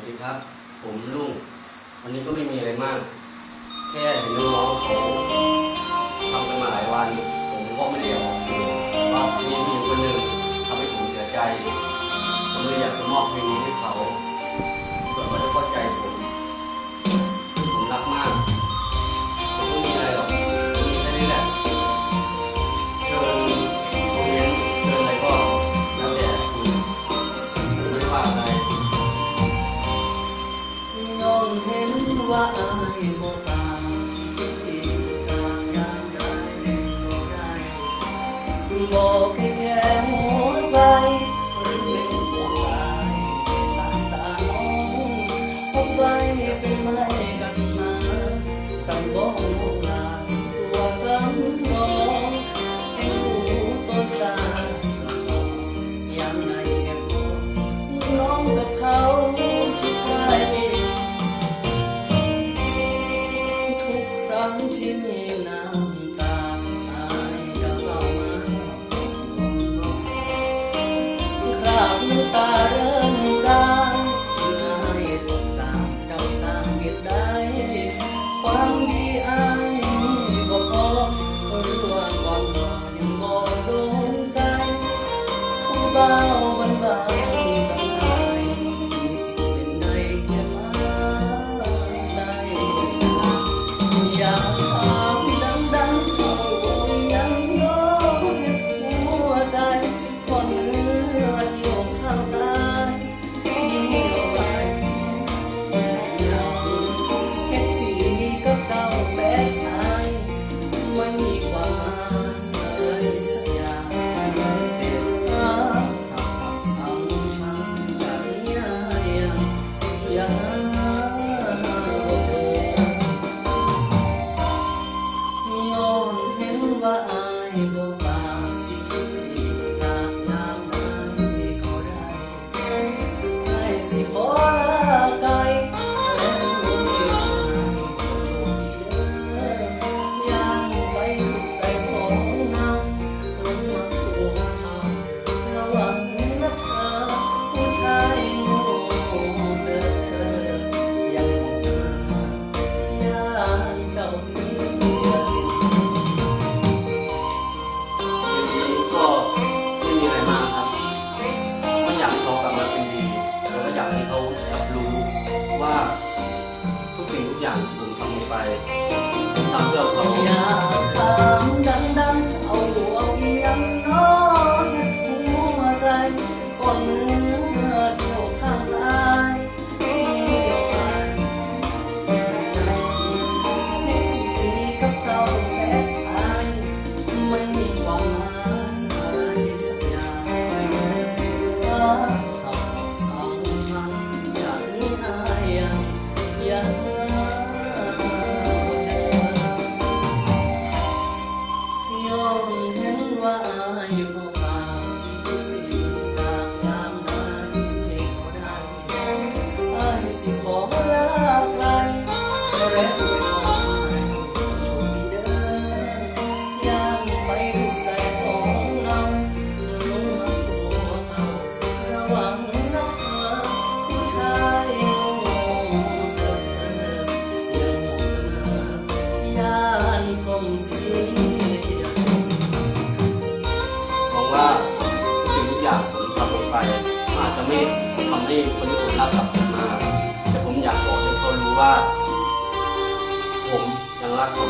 วัสดีครับ ผมลุงวันนี้ก็ไม่มีอะไรมาก แค่เห็นน้องๆเขา は愛も助けていたが誰にもない冒険を ikaw man lang ให้เขารับรู้ว่าทุกสิ่งทุกอย่างที่ผมทำลงไปทำเพื่อเขาอยากถามดังๆเอาหูเอาเอียงน้องเห็นหัวใจก่อนมือเที่ยวข้างอายไม่ดีกัาม่อาย You. ที่คนที่ผมรับกลับมมา แต่ผมอยากบอกให้เขารู้ว่า ผมยังรักเขา